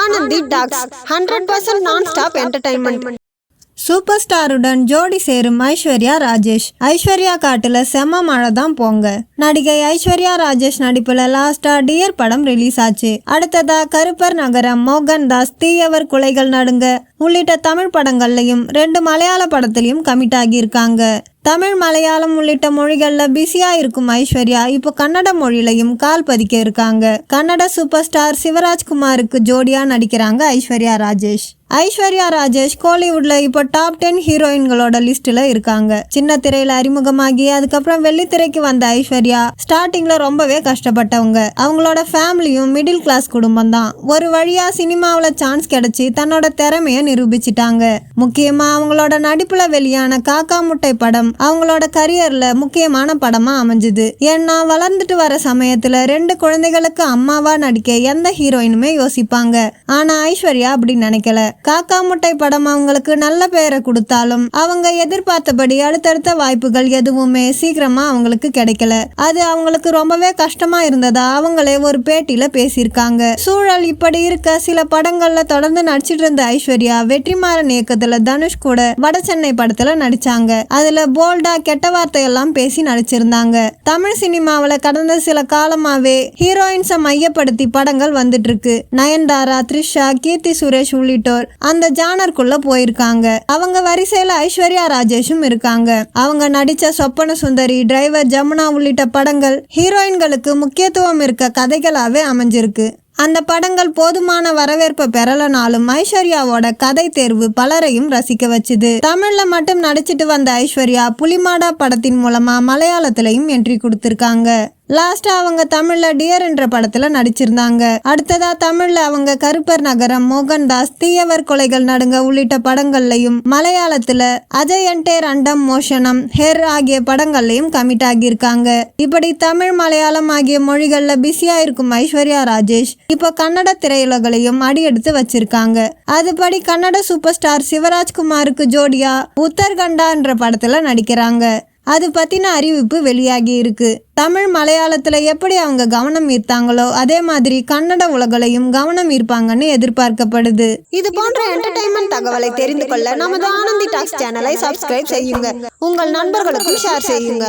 Anandhi talks hundred percent nonstop entertainment super ஸ்டாருடன் ஜோடி சேரும் ஐஸ்வர்யா ராஜேஷ். ஐஸ்வர்யா காட்டுல செம மழை தான் போங்க. நடிகை ஐஸ்வர்யா ராஜேஷ் நடிப்புல லாஸ்டா டியர் படம் ரிலீஸ் ஆச்சு. அடுத்ததா கருப்பர் நகரம் மோகன் தாஸ் தீயவர் குலைகள் நடுங்க. உள்ளிட்ட தமிழ் படங்கள்லையும் ரெண்டு மலையாள படத்துலையும் கமிட் ஆகியிருக்காங்க. தமிழ் மலையாளம் உள்ளிட்ட மொழிகள்ல பிஸியா இருக்கும் ஐஸ்வர்யா இப்போ கன்னட மொழியிலையும் கால் பதிக்க இருக்காங்க. கன்னட சூப்பர் ஸ்டார் சிவராஜ்குமாருக்கு ஜோடியா நடிக்கிறாங்க ஐஸ்வர்யா ராஜேஷ். ஐஸ்வர்யா ராஜேஷ் கோலிவுட்ல இப்போ டாப் டென் ஹீரோயின்களோட லிஸ்ட்ல இருக்காங்க. சின்ன திரையில அறிமுகமாகி அதுக்கப்புறம் வெள்ளித்திரைக்கு வந்த ஐஸ்வர்யா ஸ்டார்டிங்ல ரொம்பவே கஷ்டப்பட்டவங்க. அவங்களோட ஃபேமிலியும் மிடில் கிளாஸ் குடும்பம் தான் ஒரு வழியா சினிமாவில் சான்ஸ் கிடைச்சி தன்னோட திறமைய நிரூபிச்சிட்டாங்க. முக்கியமா அவங்களோட நடிப்புல வெளியான காக்கா முட்டை படம் அவங்களோட கரியர்ல முக்கியமான படமா அமைஞ்சுது. ஏன்னா வளர்ந்துட்டு வர சமயத்துல ரெண்டு குழந்தைகளுக்கு அம்மாவா நடிக்க எந்த ஹீரோயினுமே யோசிப்பாங்க. ஆனா ஐஸ்வர்யா அப்படி நினைக்கல. காக்கா முட்டை படம் அவங்களுக்கு நல்ல பெயரை கொடுத்தாலும் அவங்க எதிர்பார்த்தபடி அடுத்தடுத்த வாய்ப்புகள் எதுவுமே சீக்கிரமா அவங்களுக்கு கிடைக்கல. அது அவங்களுக்கு ரொம்பவே கஷ்டமா இருந்ததா அவங்களே ஒரு பேட்டியில பேசியிருக்காங்க. சூழல் இப்படி இருக்க சில படங்கள்ல தொடர்ந்து நடிச்சிட்டு இருந்த ஐஸ்வர்யா வெற்றிமாறன் இயக்கத்துல தனுஷ் கூட வட சென்னை படத்துல நடிச்சாங்க. அதுல போல்டா கெட்ட வார்த்தையெல்லாம் பேசி நடிச்சிருந்தாங்க. தமிழ் சினிமாவில கடந்த சில காலமாவே ஹீரோயின்ஸை மையப்படுத்தி படங்கள் வந்துட்டு இருக்கு. நயன்தாரா த்ரிஷா கீர்த்தி சுரேஷ் உள்ளிட்டோர் அந்த ஜானருக்குள்ள போயிருக்காங்க. அவங்க வரிசையில ஐஸ்வர்யா ராஜேஷும் இருக்காங்க. அவங்க நடிச்ச சொப்பன சுந்தரி டிரைவர் ஜமுனா உள்ளிட்ட படங்கள் ஹீரோயின்களுக்கு முக்கியத்துவம் இருக்க கதைகளாவே அமைஞ்சிருக்கு. அந்த படங்கள் போதுமான வரவேற்பை பெறலனாலும் ஐஸ்வர்யாவோட கதை தேர்வு பலரையும் ரசிக்க வச்சுது. தமிழ்ல மட்டும் நடிச்சிட்டு வந்த ஐஸ்வர்யா புலிமாடா படத்தின் மூலமா மலையாளத்திலையும் என்ட்ரி கொடுத்திருக்காங்க. லாஸ்டா அவங்க தமிழ்ல டியர் என்ற படத்துல நடிச்சிருந்தாங்க. அடுத்ததா தமிழ்ல அவங்க கருப்பர் நகரம் மோகன்தாஸ் தீயவர் கொலைகள் நடுங்க உள்ளிட்ட படங்கள்லையும் மலையாளத்துல அஜய் என்டேர் அண்டம் மோஷனம் ஹெர் ஆகிய படங்கள்லையும் கமிட் ஆகியிருக்காங்க. இப்படி தமிழ் மலையாளம் ஆகிய மொழிகள்ல பிஸியா இருக்கும் ஐஸ்வர்யா ராஜேஷ் இப்போ கன்னட திரையுலகளையும் அடியெடுத்து வச்சிருக்காங்க. அதுபடி கன்னட சூப்பர் ஸ்டார் சிவராஜ்குமாருக்கு ஜோடியா உத்தர்கண்டா என்ற படத்துல நடிக்கிறாங்க. அது பத்தின அறிவிப்பு வெளியாகி இருக்கு. தமிழ் மலையாளத்துல எப்படி அவங்க கவனம் ஈர்த்தாங்களோ அதே மாதிரி கன்னட உலகலையும் கவனம் ஈர்ப்பாங்கன்னு எதிர்பார்க்கப்படுது. இது போன்ற என்டர்டைன்மெண்ட் தகவலை தெரிந்து கொள்ள நமது ஆனந்தி டாக்ஸ் சேனலை சப்ஸ்கிரைப் செய்யுங்க. உங்கள் நண்பர்களுக்கும் ஷேர் செய்யுங்க.